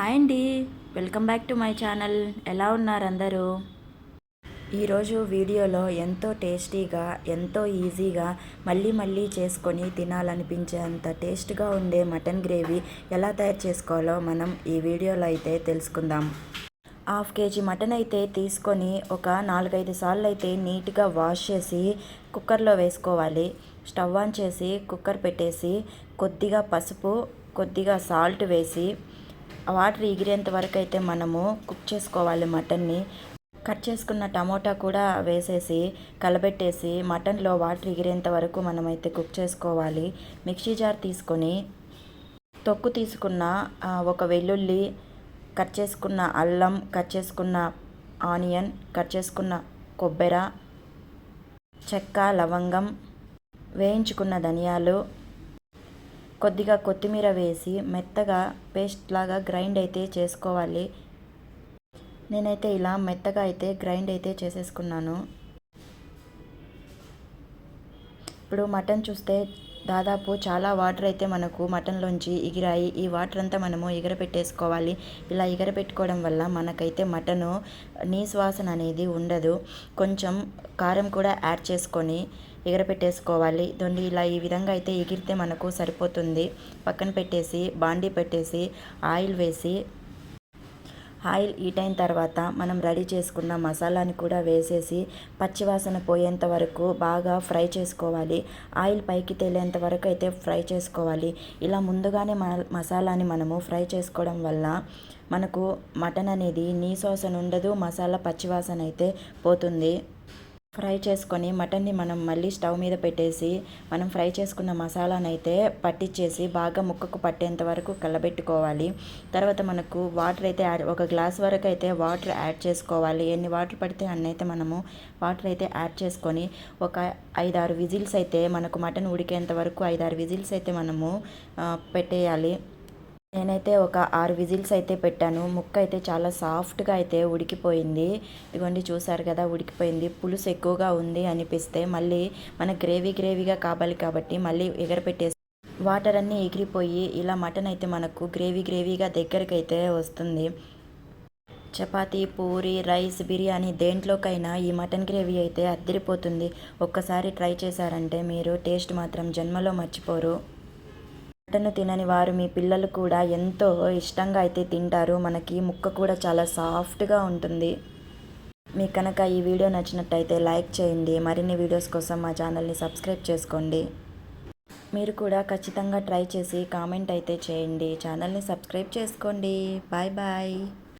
Hi అండి. Welcome back to my channel. ఎలా ఉన్నారు అందరూ? ఈరోజు వీడియోలో ఎంతో టేస్టీగా ఎంతో ఈజీగా మళ్ళీ మళ్ళీ చేసుకొని తినాలనిపించేంత టేస్ట్గా ఉండే మటన్ గ్రేవీ ఎలా తయారు చేసుకోవాలో మనం ఈ వీడియోలో అయితే తెలుసుకుందాం. హాఫ్ కేజీ మటన్ అయితే తీసుకొని ఒక నాలుగైదు సార్లు అయితే నీట్గా వాష్ చేసి కుక్కర్లో వేసుకోవాలి. స్టవ్ ఆన్ చేసి కుక్కర్ పెట్టేసి కొద్దిగా పసుపు కొద్దిగా సాల్ట్ వేసి వాటర్ ఎగిరేంత వరకు అయితే మనము కుక్ చేసుకోవాలి మటన్ని. కట్ చేసుకున్న టమోటా కూడా వేసేసి కలబెట్టేసి మటన్లో వాటర్ ఎగిరేంత వరకు మనమైతే కుక్ చేసుకోవాలి. మిక్సీ జార్ తీసుకొని తొక్కు తీసుకున్న ఒక వెల్లుల్లి కట్ చేసుకున్న అల్లం కట్ చేసుకున్న ఆనియన్ కట్ చేసుకున్న కొబ్బెర చెక్క లవంగం వేయించుకున్న ధనియాలు కొద్దిగా కొత్తిమీర వేసి మెత్తగా పేస్ట్ లాగా గ్రైండ్ అయితే చేసుకోవాలి. నేనైతే ఇలా మెత్తగా అయితే గ్రైండ్ అయితే చేసేసుకున్నాను. ఇప్పుడు మటన్ చూస్తే దాదాపు చాలా వాటర్ అయితే మనకు మటన్లోంచి ఎగిరాయి. ఈ వాటర్ అంతా మనము ఎగరపెట్టేసుకోవాలి. ఇలా ఎగరపెట్టుకోవడం వల్ల మనకైతే మటను నీస్ వాసన అనేది ఉండదు. కొంచెం కారం కూడా యాడ్ చేసుకొని ఎగరపెట్టేసుకోవాలి. దొండి ఇలా ఈ విధంగా అయితే ఎగిరితే మనకు సరిపోతుంది. పక్కన పెట్టేసి బాండీ పెట్టేసి ఆయిల్ వేసి ఆయిల్ హీట్ అయిన తర్వాత మనం రెడీ చేసుకున్న మసాలాని కూడా వేసేసి పచ్చివాసన పోయేంత వరకు బాగా ఫ్రై చేసుకోవాలి. ఆయిల్ పైకి తేలేంత వరకు అయితే ఫ్రై చేసుకోవాలి. ఇలా ముందుగానే మ మసాలాని మనము ఫ్రై చేసుకోవడం వల్ల మనకు మటన్ అనేది నీసోసన ఉండదు మసాలా పచ్చివాసన అయితే పోతుంది. ఫ్రై చేసుకొని మటన్ని మనం మళ్ళీ స్టవ్ మీద పెట్టేసి మనం ఫ్రై చేసుకున్న మసాలాను అయితే పట్టించేసి బాగా ముక్కకు పట్టేంత వరకు కలబెట్టుకోవాలి. తర్వాత మనకు వాటర్ అయితే యాడ్ ఒక గ్లాస్ వరకు అయితే వాటర్ యాడ్ చేసుకోవాలి. ఎన్ని వాటర్ పడితే అన్ని అయితే మనము వాటర్ అయితే యాడ్ చేసుకొని ఒక ఐదారు విజిల్స్ అయితే మనకు మటన్ ఉడికేంత వరకు ఐదారు విజిల్స్ అయితే మనము పెట్టేయాలి. నేనైతే ఒక ఆరు విజిల్స్ అయితే పెట్టాను. ముక్క అయితే చాలా సాఫ్ట్గా అయితే ఉడికిపోయింది. ఇదిగోండి చూసారు కదా ఉడికిపోయింది. పులుసు ఎక్కువగా ఉంది అనిపిస్తే మళ్ళీ మన గ్రేవీ గ్రేవీగా కావాలి కాబట్టి మళ్ళీ ఎగరపెట్టేసి వాటర్ అన్నీ ఎగిరిపోయి ఇలా మటన్ అయితే మనకు గ్రేవీ గ్రేవీగా దగ్గరికి అయితే వస్తుంది. చపాతీ పూరి రైస్ బిర్యానీ దేంట్లోకైనా ఈ మటన్ గ్రేవీ అయితే అద్దరిపోతుంది. ఒక్కసారి ట్రై చేశారంటే మీరు టేస్ట్ మాత్రం జన్మలో మర్చిపోరు. మటన్ తినని వారు మీ పిల్లలు కూడా ఎంతో ఇష్టంగా అయితే తింటారు. మనకి ముక్క కూడా చాలా సాఫ్ట్గా ఉంటుంది. మీకు కనుక ఈ వీడియో నచ్చినట్టయితే లైక్ చేయండి. మరిన్ని వీడియోస్ కోసం మా ఛానల్ని సబ్స్క్రైబ్ చేసుకోండి. మీరు కూడా ఖచ్చితంగా ట్రై చేసి కామెంట్ అయితే చేయండి. ఛానల్ని సబ్స్క్రైబ్ చేసుకోండి. Bye bye.